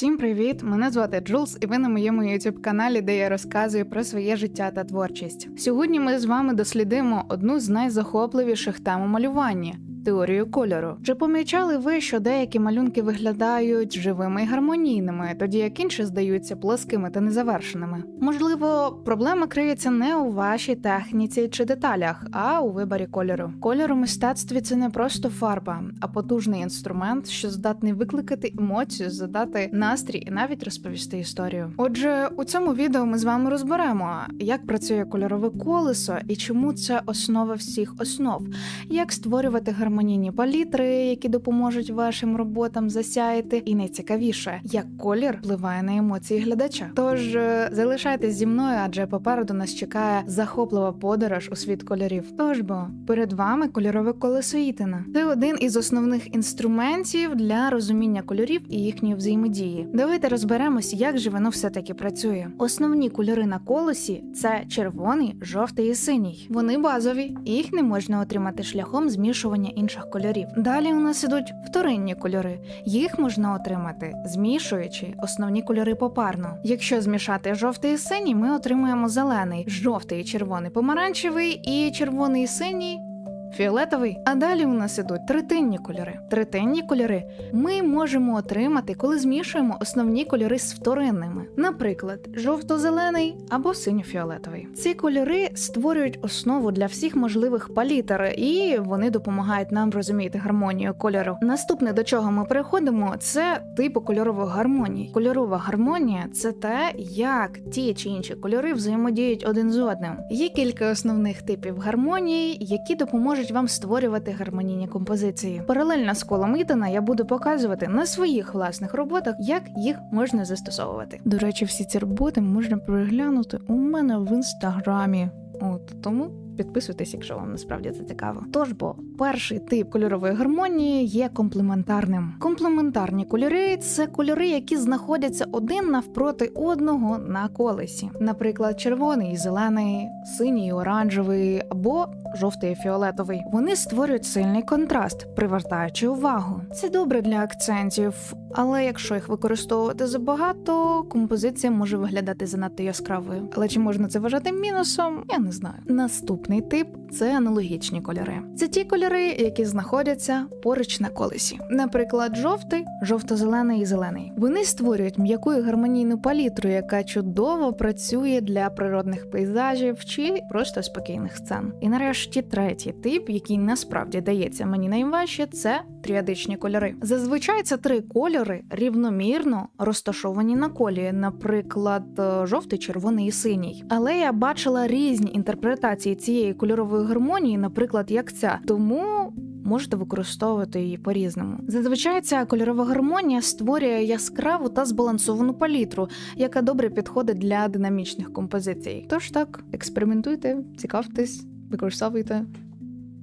Всім привіт! Мене звати Джулс, і ви на моєму youtube каналі, де я розказую про своє життя та творчість. Сьогодні ми з вами дослідимо одну з найзахопливіших тем у малюванні. Теорію кольору. Чи помічали ви, що деякі малюнки виглядають живими і гармонійними, тоді як інші здаються плоскими та незавершеними? Можливо, проблема криється не у вашій техніці чи деталях, а у виборі кольору. Кольор у мистецтві це не просто фарба, а потужний інструмент, що здатний викликати емоцію, задати настрій і навіть розповісти історію. Отже, у цьому відео ми з вами розберемо, як працює кольорове колесо і чому це основа всіх основ, як створювати гармонійні палітри, які допоможуть вашим роботам засяяти, і найцікавіше, як колір впливає на емоції глядача. Тож е, залишайтесь зі мною, адже попереду нас чекає захоплива подорож у світ кольорів. Тож бо перед вами кольорове колесо Ітана. Це один із основних інструментів для розуміння кольорів і їхньої взаємодії. Давайте розберемось, як же воно все таки працює. Основні кольори на колесі це червоний, жовтий і синій. Вони базові, їх не можна отримати шляхом змішування інших кольорів. Далі у нас ідуть вторинні кольори. Їх можна отримати, змішуючи основні кольори попарно. Якщо змішати жовтий і синій, ми отримуємо зелений, жовтий і червоний помаранчевий і червоний і синій. Фіолетовий, а далі у нас ідуть третинні кольори. Третинні кольори ми можемо отримати, коли змішуємо основні кольори з вторинними, наприклад, жовто-зелений або синьо-фіолетовий. Ці кольори створюють основу для всіх можливих палітр, і вони допомагають нам розуміти гармонію кольору. Наступне до чого ми переходимо, це типу кольорових гармоній. Кольорова гармонія це те, як ті чи інші кольори взаємодіють один з одним. Є кілька основних типів гармонії, які допоможуть вам створювати гармонійні композиції. Паралельно з колом Ітана я буду показувати на своїх власних роботах, як їх можна застосовувати. До речі, всі ці роботи можна переглянути у мене в інстаграмі. От тому підписуйтесь, якщо вам насправді це цікаво. Тож бо перший тип кольорової гармонії є комплементарним. Комплементарні кольори це кольори, які знаходяться один навпроти одного на колесі. Наприклад, червоний зелений, синій оранжевий або жовтий і фіолетовий. Вони створюють сильний контраст, привертаючи увагу. Це добре для акцентів, але якщо їх використовувати забагато, композиція може виглядати занадто яскравою. Але чи можна це вважати мінусом? Я не знаю. Наступний тип це аналогічні кольори. Це ті кольори, які знаходяться поруч на колесі. Наприклад, жовтий, жовто-зелений і зелений. Вони створюють м'яку і гармонійну палітру, яка чудово працює для природних пейзажів чи просто спокійних сцен. І нарешті третій тип, який насправді дається мені найважче, це тріадичні кольори. Зазвичай це три кольори рівномірно розташовані на колі, наприклад, е, жовтий, червоний і синій. Але я бачила різні інтерпретації цієї кольорової гармонії, наприклад, як ця. Тому. Можете використовувати її по-різному. Зазвичай ця кольорова гармонія створює яскраву та збалансовану палітру, яка добре підходить для динамічних композицій. Тож так, експериментуйте, цікавтесь, використовуйте.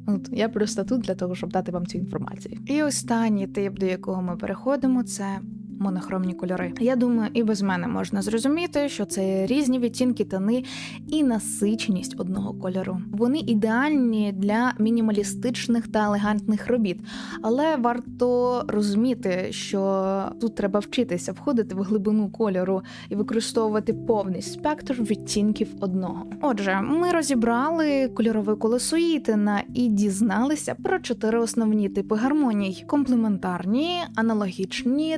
От я просто тут для того, щоб дати вам цю інформацію. І останній тип, до якого ми переходимо, це монохромні кольори. Я думаю, і без мене можна зрозуміти, що це різні відтінки, тони і насиченість одного кольору. Вони ідеальні для мінімалістичних та елегантних робіт, але варто розуміти, що тут треба вчитися входити в глибину кольору і використовувати повний спектр відтінків одного. Отже, ми розібрали кольорове колесо Ітена і дізналися про чотири основні типи гармоній: комплементарні, аналогічні,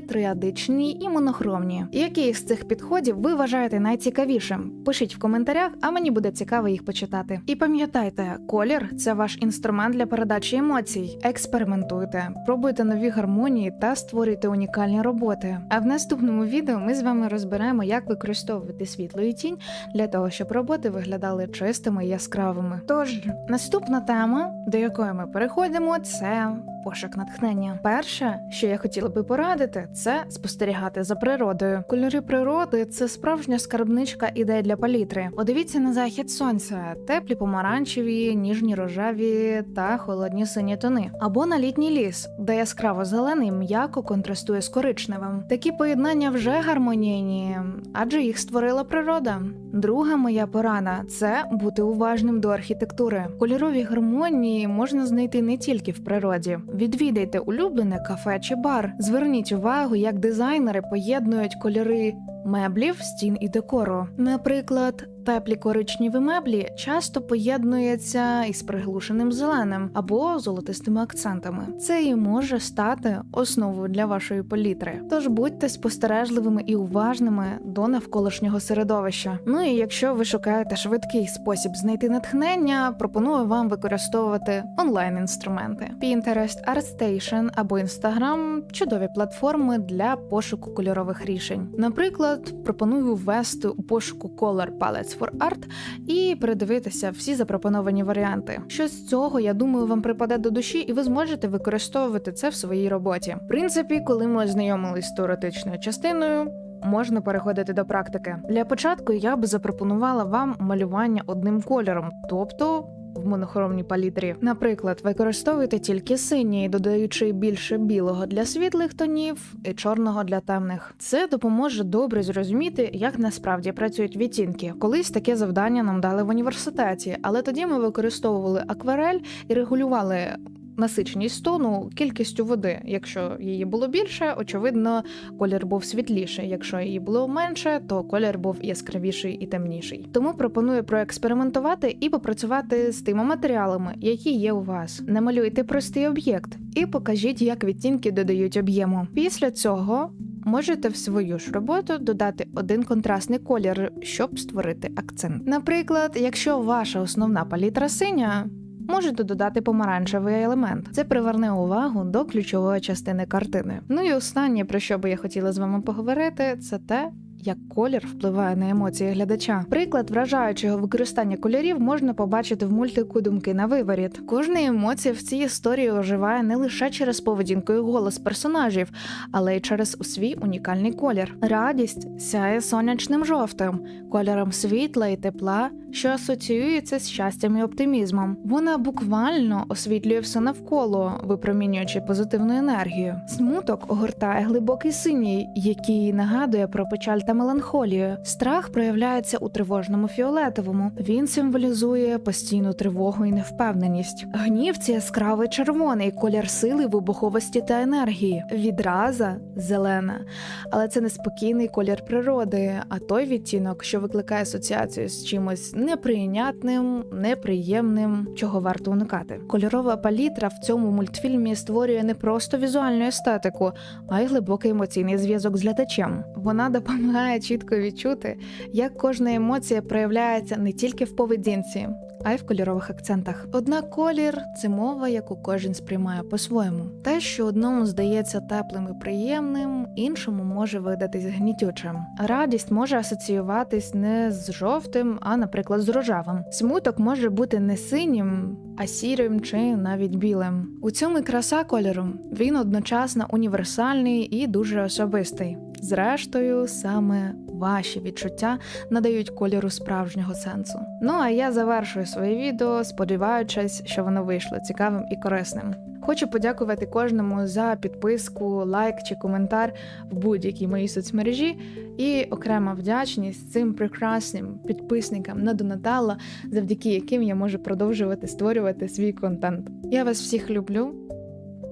триадичні і монохромні. Які з цих підходів ви вважаєте найцікавішим? Пишіть в коментарях, а мені буде цікаво їх почитати. І пам'ятайте, колір це ваш інструмент для передачі емоцій. Експериментуйте, пробуйте нові гармонії та створюйте унікальні роботи. А в наступному відео ми з вами розберемо, як використовувати світло і тінь для того, щоб роботи виглядали чистими і яскравими. Тож наступна тема, до якої ми переходимо, це пошук натхнення. Перше, що я хотіла би порадити, це спостерігати за природою. Кольори природи це справжня скарбничка ідей для палітри. Подивіться на захід сонця, теплі помаранчеві, ніжні рожеві та холодні сині тони. Або на літній ліс, де яскраво зелений м'яко контрастує з коричневим. Такі поєднання вже гармонійні, адже їх створила природа. Друга моя порана це бути уважним до архітектури. Кольорові гармонії можна знайти не тільки в природі. Відвідайте улюблене кафе чи бар. Зверніть увагу, як дизайнери поєднують кольори меблів, стін і декору. Наприклад, теплі коричневі меблі часто поєднуються із приглушеним зеленим або золотистими акцентами. Це і може стати основою для вашої палітри. Тож будьте спостережливими і уважними до навколишнього середовища. Ну і якщо ви шукаєте швидкий спосіб знайти натхнення, пропоную вам використовувати онлайн-інструменти. Pinterest, ArtStation або Instagram – чудові платформи для пошуку кольорових рішень. Наприклад, пропоную ввести у пошуку Color Palettes for Art і передивитися всі запропоновані варіанти. Щось з цього, я думаю, вам припаде до душі, і ви зможете використовувати це в своїй роботі. В принципі, коли ми ознайомились з теоретичною частиною. Можна переходити до практики. Для початку я б запропонувала вам малювання одним кольором, тобто в монохромній палітрі. Наприклад, використовуйте тільки синій, додаючи більше білого для світлих тонів і чорного для темних. Це допоможе добре зрозуміти, як насправді працюють відтінки. Колись таке завдання нам дали в університеті, але тоді ми використовували акварель і регулювали. Насиченість тону кількістю води. Якщо її було більше, очевидно, колір був світліший. Якщо її було менше, то колір був яскравіший і темніший. Тому пропоную проекспериментувати і попрацювати з тими матеріалами, які є у вас. Намалюйте простий об'єкт і покажіть, як відтінки додають об'єму. Після цього. Можете в свою ж роботу додати один контрастний колір, щоб створити акцент. Наприклад, якщо ваша основна палітра синя, можете додати помаранчевий елемент. Це приверне увагу до ключової частини картини. Ну і останнє, про що би я хотіла з вами поговорити, це те. Як колір впливає на емоції глядача. Приклад вражаючого використання кольорів можна побачити в мультику Думки на виворіт. Кожна емоція в цій історії оживає не лише через поведінку і голос персонажів, але й через свій унікальний колір. Радість сяє сонячним жовтим, кольором світла і тепла, що асоціюється з щастям і оптимізмом. Вона буквально освітлює все навколо, випромінюючи позитивну енергію. Смуток огортає глибокий синій, який нагадує про печаль та меланхолію. Страх проявляється у тривожному фіолетовому. Він символізує постійну тривогу і невпевненість. Гнів це яскравий червоний, колір сили, вибуховості та енергії. Відраза зелена, але це неспокійний колір природи, а той відтінок, що викликає асоціацію з чимось неприйнятним, неприємним, чого варто уникати. Кольорова палітра в цьому мультфільмі створює не просто візуальну естетику, а й глибокий емоційний зв'язок з глядачем. Вона допомагає чітко відчути, як кожна емоція проявляється не тільки в поведінці. А й в кольорових акцентах. Однак колір це мова, яку кожен сприймає по-своєму. Те, що одному здається теплим і приємним, іншому може видатись гнітючим. Радість може асоціюватись не з жовтим, а, наприклад, з рожевим. Смуток може бути не синім, а сірим чи навіть білим. У цьому й краса кольору він одночасно універсальний і дуже особистий. Зрештою, саме ваші відчуття надають кольору справжнього сенсу. Ну а я завершую своє відео, сподіваючись, що воно вийшло цікавим і корисним. Хочу подякувати кожному за підписку, лайк чи коментар в будь-якій моїй соцмережі. І окрема вдячність цим прекрасним підписникам на Донатала, завдяки яким я можу продовжувати створювати свій контент. Я вас всіх люблю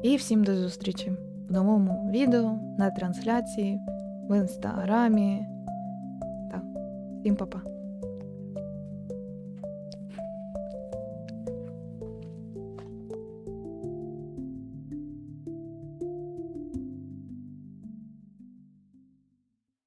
і всім до зустрічі в новому відео на трансляції в інстаграмі. Так, всім па-па.